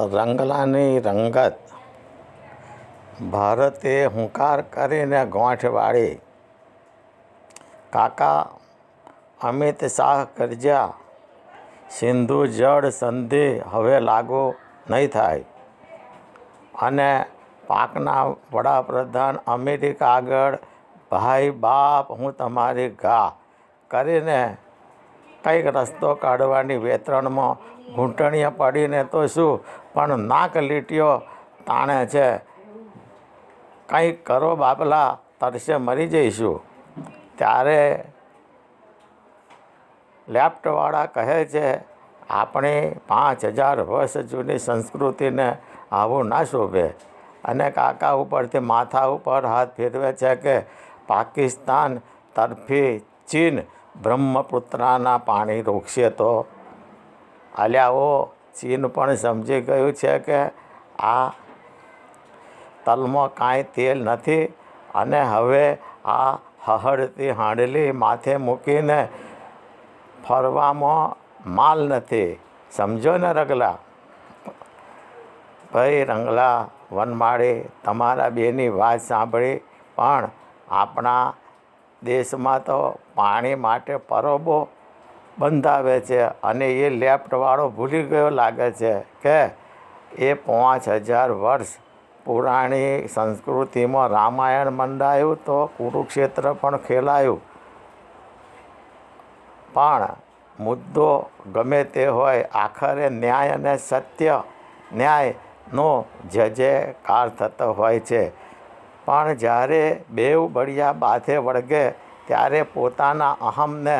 રંગલાની રંગત. ભારતે હુંકાર કરીને ગોઠ વાળી. કાકા અમિત શાહ કરજા સિંધુ જળ સંધિ હવે લાગુ નહીં થાય. અને પાકના વડાપ્રધાન અમેરિકા આગળ, ભાઈ બાપ, હું તમારી ગા કરીને કંઈક રસ્તો કાઢવાની વેતરણમાં ઘૂંટણીએ પડીને તો શું? પણ નાક લીટીઓ તાણે છે. કંઈક કરો બાપલા, તરસે મરી જઈશું. ત્યારે લેફ્ટવાળા કહે છે, આપણી પાંચ હજાર વર્ષ જૂની સંસ્કૃતિને આવું ના શોભે. અને કાકા ઉપરથી માથા ઉપર હાથ ફેરવે છે કે પાકિસ્તાન તરફી ચીન બ્રહ્મપુત્રાના પાણી રોકશે તો. આલ્યાઓ ચીન પણ સમજી ગયું છે કે આ તલમાં કાંઈ તેલ નથી અને હવે આ હહડતી હાંડલી માથે મૂકીને ફરવામાં માલ નથી. સમજો ને રગલા. ભાઈ રંગલા, વનમાળી, તમારા બેની વાત સાંભળી પણ આપણા દેશમાં તો પાણી માટે પરબો બંધાવે છે અને એ લેફ્ટવાળો ભૂલી ગયો લાગે છે કે એ પાંચ હજાર વર્ષ પુરાણી સંસ્કૃતિમાં રામાયણ મંડાયું તો કુરુક્ષેત્ર પણ ખેલાયું. પણ મુદ્દો ગમે તે હોય, આખરે ન્યાય અને સત્ય ન્યાયનો જય જયકાર થતો હોય છે. પણ જ્યારે બેવ બળિયા બાથે વળગે, ત્યારે પોતાના અહમને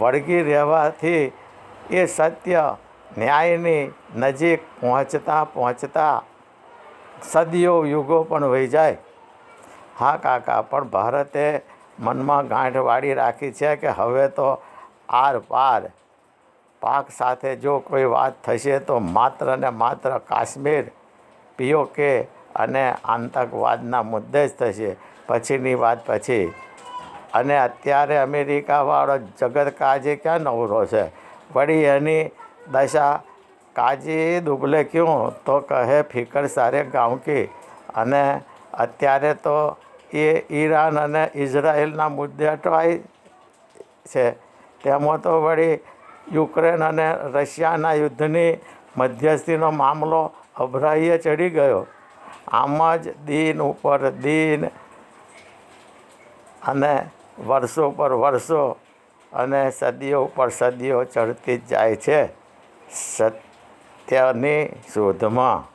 વળગી રહેવાથી એ સત્ય ન્યાયની નજીક પહોંચતા પહોંચતા સદીઓ યુગો પણ વહી જાય. હા કાકા, પણ ભારતે મનમાં ગાંઠ વાળી રાખી છે કે હવે તો આર પાર. પાક સાથે જો કોઈ વાત થશે તો માત્ર ને માત્ર કાશ્મીર પીઓકે અને આતંકવાદના મુદ્દે જ થશે. પછીની વાત પછી. અને અત્યારે અમેરિકાવાળો જગત કાજી ક્યાં નવરો છે? વળી એની દશા કાજી દુબલે ક્યું? તો કહે ફિકર સારે ગાંવ અને અત્યારે તો એ ઈરાન અને ઇઝરાયલના મુદ્દે અટવાય છે. તેમાં તો વળી યુક્રેન અને રશિયાના યુદ્ધની મધ્યસ્થીનો મામલો અભરાઈએ ચડી ગયો. આમ જ દિન ઉપર દિન અને વર્ષો પર વર્ષો અને સદીઓ ઉપર સદીઓ ચડતી જ જાય છે. સત્યની શોધમાં